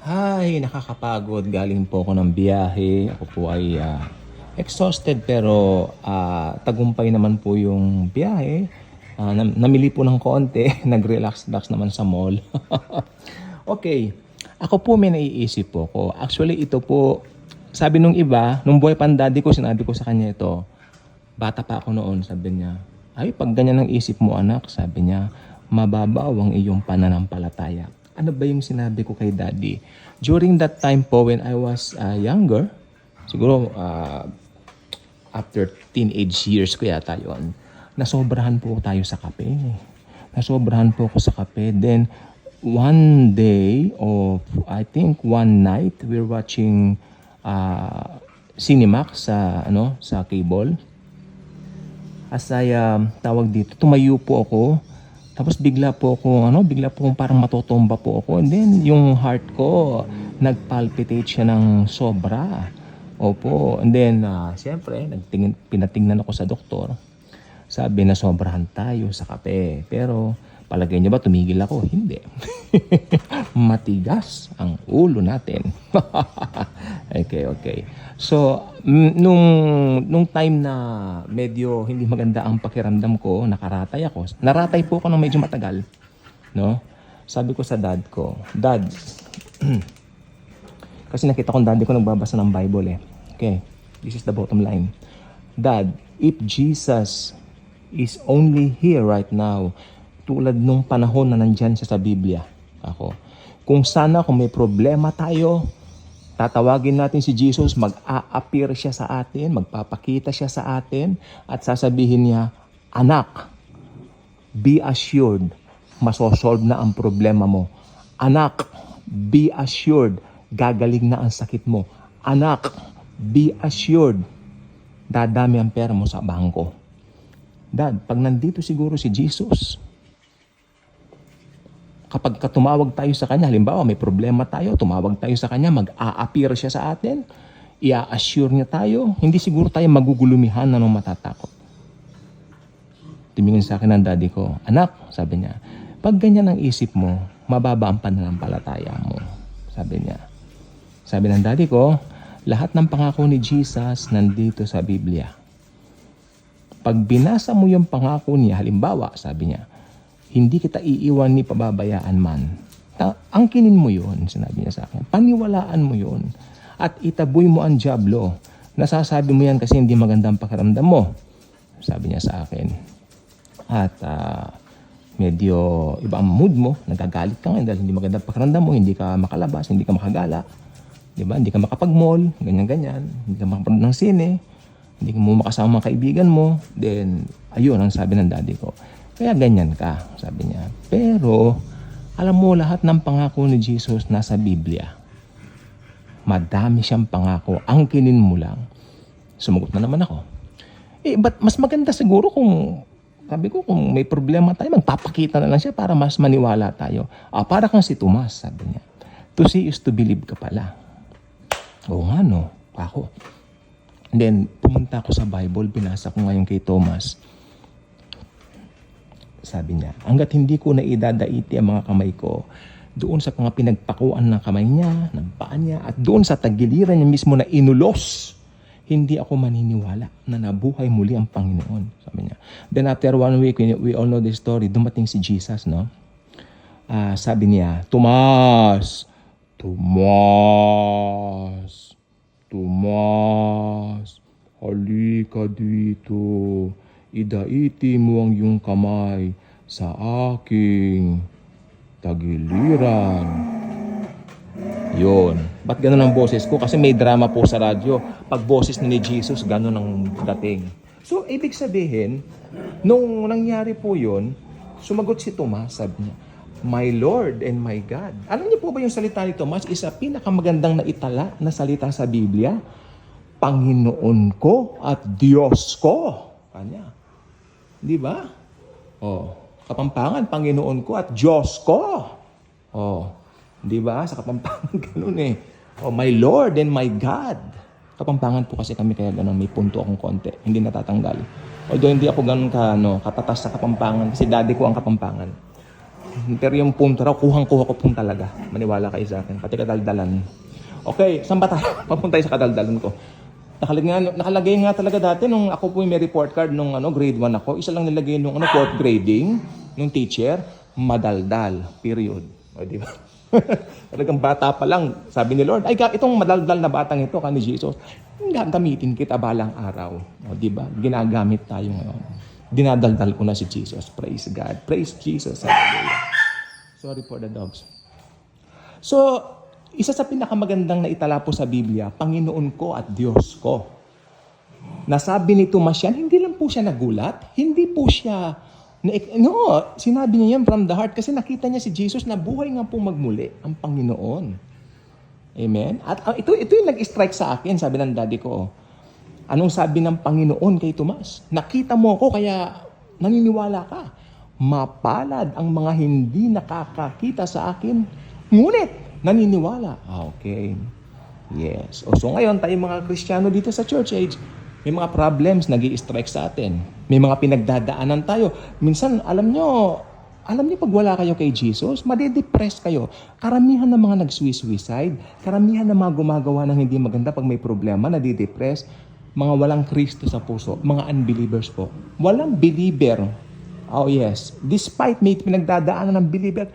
Ay, nakakapagod. Galing po ako ng biyahe. Ako po ay ah, exhausted pero ah, tagumpay naman po yung biyahe. Ah, nam- namili po ng konti. Nag-relax-relax naman sa mall. okay. Ako po may naiisip po ko. Actually, ito po, sabi nung iba, nung buhay pandadi ko, sinabi ko sa kanya ito, bata pa ako noon, sabi niya, ay, pag ganyan ang isip mo anak, sabi niya, mababaw ang iyong pananampalataya. Ano ba yung sinabi ko kay daddy? During that time po, when I was uh, younger, siguro uh, after teenage years ko yata yon nasobrahan po tayo sa kape. Nasobrahan po ako sa kape. Then, one day of, I think one night, we're watching uh, Cinemax sa, ano, sa cable as I um, tawag dito, tumayo po ako. Tapos bigla po ako, ano, bigla po akong parang matotomba po ako. And then yung heart ko, nagpalpitate siya ng sobra. Opo. And then, uh, siyempre, nagtingin, pinatingnan ako sa doktor. Sabi na sobrahan tayo sa kape. Pero, palagay niyo ba tumigil ako? Hindi. Matigas ang ulo natin. okay, okay. So, mm, nung, nung time na medyo hindi maganda ang pakiramdam ko, nakaratay ako. Naratay po ako ng medyo matagal. No? Sabi ko sa dad ko, Dad, kasi nakita kong daddy ko nagbabasa ng Bible eh. Okay, this is the bottom line. Dad, if Jesus is only here right now, tulad nung panahon na nandyan siya sa Biblia, ako, kung sana kung may problema tayo, tatawagin natin si Jesus, mag-a-appear siya sa atin, magpapakita siya sa atin, at sasabihin niya, Anak, be assured, masosolve na ang problema mo. Anak, be assured, gagaling na ang sakit mo. Anak, be assured, dadami ang pera mo sa bangko. Dad, pag nandito siguro si Jesus, kapag ka tumawag tayo sa Kanya, halimbawa may problema tayo, tumawag tayo sa Kanya, mag-a-appear siya sa atin, i-assure niya tayo, hindi siguro tayo magugulumihan na nung matatakot. Tumingin sa akin ng daddy ko, anak, sabi niya, pag ganyan ang isip mo, mababa ang pananampalataya mo. Sabi niya. Sabi ng daddy ko, lahat ng pangako ni Jesus nandito sa Biblia. Pag binasa mo yung pangako niya, halimbawa, sabi niya, hindi kita iiwan ni pababayaan man. Ta- angkinin mo yun, sinabi niya sa akin. Paniwalaan mo yun. At itaboy mo ang jablo. Nasasabi mo yan kasi hindi magandang pakiramdam mo. Sabi niya sa akin. At ah, medyo iba ang mood mo. Nagagalit ka ngayon dahil hindi magandang pakiramdam mo. Hindi ka makalabas, hindi ka makagala. Di ba? Hindi ka makapag-mall, ganyan-ganyan. Hindi ka makapanood ng sine. Hindi mo makasama mga kaibigan mo. Then, ayun ang sabi ng daddy ko. Kaya ganyan ka, sabi niya. Pero, alam mo, lahat ng pangako ni Jesus nasa Biblia. Madami siyang pangako. Angkinin mo lang. Sumagot na naman ako. Eh, but mas maganda siguro kung, sabi ko, kung may problema tayo, magpapakita na lang siya para mas maniwala tayo. Ah, para kang si Tomas, sabi niya. To see is to believe ka pala. Oo nga, no? Ako. And then, pumunta ako sa Bible, binasa ko ngayon kay Thomas. Sabi niya, hanggat hindi ko na idadaiti ang mga kamay ko, doon sa mga pinagpakuan ng kamay niya, ng paa niya, at doon sa tagiliran niya mismo na inulos, hindi ako maniniwala na nabuhay muli ang Panginoon. Sabi niya. Then after one week, we, all know the story, dumating si Jesus, no? Ah, sabi niya, Tomas, Tomas, Tomas, halika dito. Idaiti mo ang iyong kamay sa aking tagiliran. Yun. Ba't ganun ang boses ko? Kasi may drama po sa radyo. Pag boses ni Jesus, ganun ang dating. So, ibig sabihin, nung nangyari po yun, sumagot si Tomas, sabi niya, My Lord and my God. Alam niyo po ba yung salita ni Tomas? Isa pinakamagandang na itala na salita sa Biblia. Panginoon ko at Diyos ko. Kanya. Di ba? Oh, Kapampangan, Panginoon ko at Diyos ko. Oh, di ba? Sa Kapampangan, ganun eh. Oh, my Lord and my God. Kapampangan po kasi kami kaya ganun, may punto akong konti. Hindi natatanggal. Although hindi ako ganun ka, ano, katatas sa Kapampangan kasi daddy ko ang Kapampangan. Pero yung punto raw, kuhang-kuha ko pong talaga. Maniwala kayo sa akin. Pati kadaldalan. Okay, saan ba tayo? Papunta sa kadaldalan ko. Nakalagay nga, nakalagay nga talaga dati nung ako po may report card nung ano, grade 1 ako. Isa lang nilagay nung ano, fourth grading, nung teacher, madaldal. Period. O, di ba? Talagang bata pa lang, sabi ni Lord, ay itong madaldal na batang ito, kani Jesus, gagamitin kita balang araw. O, di ba? Ginagamit tayo ngayon. Dinadaldal ko na si Jesus. Praise God. Praise Jesus. Sorry for the dogs. So, isa sa pinakamagandang na itala po sa Biblia, Panginoon ko at Diyos ko. Nasabi ni Tomas yan, hindi lang po siya nagulat, hindi po siya, no, sinabi niya yan from the heart kasi nakita niya si Jesus na buhay nga po magmuli ang Panginoon. Amen? At ah, ito, ito yung nag-strike sa akin, sabi ng daddy ko. Anong sabi ng Panginoon kay Tomas? Nakita mo ako kaya naniniwala ka. Mapalad ang mga hindi nakakakita sa akin, ngunit naniniwala. Ah, Okay. Yes. O so ngayon, tayo mga Kristiyano dito sa church age, may mga problems nag strike sa atin. May mga pinagdadaanan tayo. Minsan, alam nyo, alam niyo pag wala kayo kay Jesus, madidepress kayo. Karamihan ng mga nag-suicide, karamihan ng mga gumagawa ng hindi maganda pag may problema, nadidepress, mga walang Kristo sa puso, mga unbelievers po. Walang believer. Oh yes, despite may pinagdadaanan ng believer,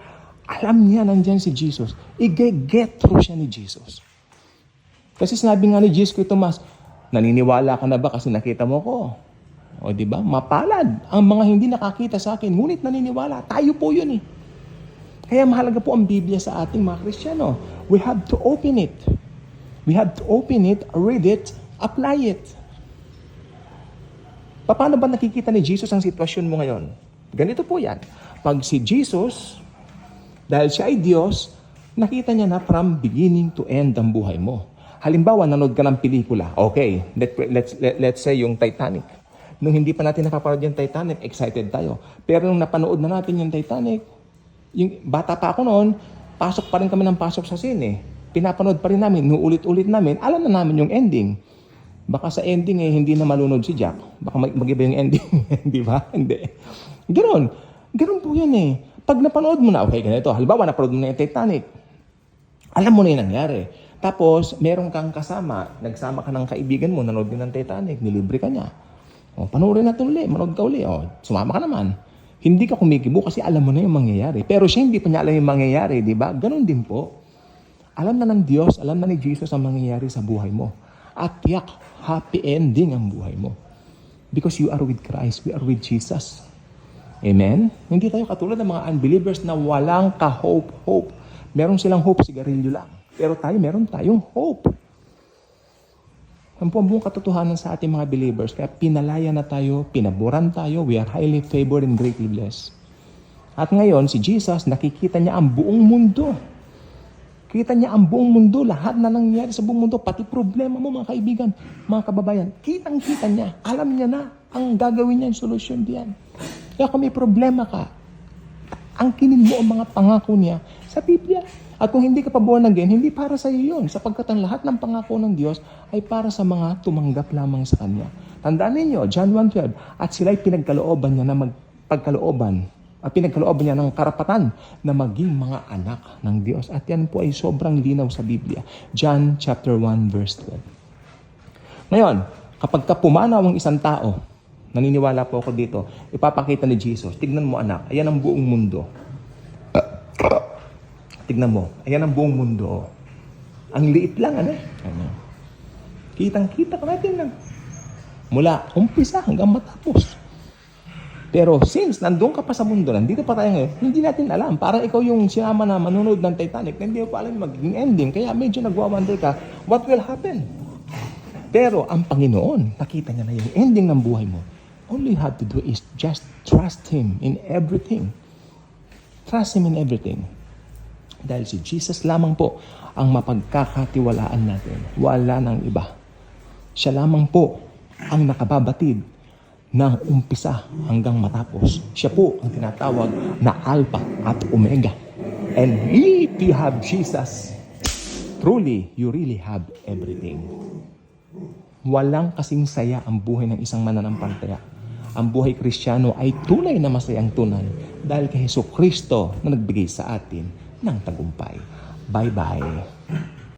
alam niya nandyan si Jesus. I-get through siya ni Jesus. Kasi sinabi nga ni Jesus kay Tomas, naniniwala ka na ba kasi nakita mo ko? O di ba? Mapalad ang mga hindi nakakita sa akin, ngunit naniniwala. Tayo po yun eh. Kaya mahalaga po ang Biblia sa ating mga Kristiyano. We have to open it. We have to open it, read it, apply it. Paano ba nakikita ni Jesus ang sitwasyon mo ngayon? Ganito po yan. Pag si Jesus, dahil siya ay Diyos, nakita niya na from beginning to end ang buhay mo. Halimbawa, nanood ka ng pelikula. Okay, let, let's, let, let's say yung Titanic. Nung hindi pa natin nakapanood yung Titanic, excited tayo. Pero nung napanood na natin yung Titanic, yung bata pa ako noon, pasok pa rin kami ng pasok sa sine. Pinapanood pa rin namin, nuulit-ulit namin, alam na namin yung ending. Baka sa ending eh, hindi na malunod si Jack. Baka mag- mag-iba yung ending. Di ba? Hindi. Ganon. Ganon po yan eh. Pag napanood mo na, okay, ganito. Halimbawa, napanood mo na yung Titanic. Alam mo na yung nangyari. Tapos, meron kang kasama. Nagsama ka ng kaibigan mo, nanood din ng Titanic, nilibre ka niya. O, panoorin natin uli, manood ka uli. O, sumama ka naman. Hindi ka kumikibo kasi alam mo na yung mangyayari. Pero siya hindi pa niya alam yung mangyayari, di ba? Ganon din po. Alam na ng Diyos, alam na ni Jesus ang mangyayari sa buhay mo. At yak, happy ending ang buhay mo. Because you are with Christ, we are with Jesus. Amen? Hindi tayo katulad ng mga unbelievers na walang ka-hope-hope. Meron silang hope, sigarilyo lang. Pero tayo, meron tayong hope. Ang po ang buong katotohanan sa ating mga believers. Kaya pinalaya na tayo, pinaboran tayo, we are highly favored and greatly blessed. At ngayon, si Jesus, nakikita niya ang buong mundo. Kita niya ang buong mundo, lahat na nangyayari sa buong mundo, pati problema mo mga kaibigan, mga kababayan. Kitang-kita niya, alam niya na ang gagawin niya yung solusyon diyan. Kaya kung may problema ka, angkinin mo ang mga pangako niya sa Biblia. At kung hindi ka pa born again, hindi para sa iyo yun. Sapagkat ang lahat ng pangako ng Diyos ay para sa mga tumanggap lamang sa Kanya. Tandaan ninyo, John 1.12, at sila'y pinagkalooban niya na magpagkalooban at pinagkalooban niya ng karapatan na maging mga anak ng Diyos. At yan po ay sobrang linaw sa Biblia. John chapter 1 verse 12. Ngayon, kapag ka pumanaw ang isang tao, naniniwala po ako dito, ipapakita ni Jesus, tignan mo anak, ayan ang buong mundo. Tignan mo, ayan ang buong mundo. Ang liit lang, ano? ano? Kitang-kita ka natin lang. Mula umpisa hanggang matapos. Pero since nandun ka pa sa mundo, nandito pa tayo ngayon, hindi natin alam. Parang ikaw yung sinama na manunod ng Titanic, hindi mo pa alam magiging ending. Kaya medyo nagwa-wonder ka, what will happen? Pero ang Panginoon, nakita niya na yung ending ng buhay mo. All you have to do is just trust Him in everything. Trust Him in everything. Dahil si Jesus lamang po ang mapagkakatiwalaan natin. Wala nang iba. Siya lamang po ang nakababatid ng umpisa hanggang matapos. Siya po ang tinatawag na Alpha at Omega. And if you have Jesus, truly, you really have everything. Walang kasing saya ang buhay ng isang mananampalataya. Ang buhay kristyano ay tunay na masayang tunay dahil kay Heso Kristo na nagbigay sa atin ng tagumpay. Bye-bye.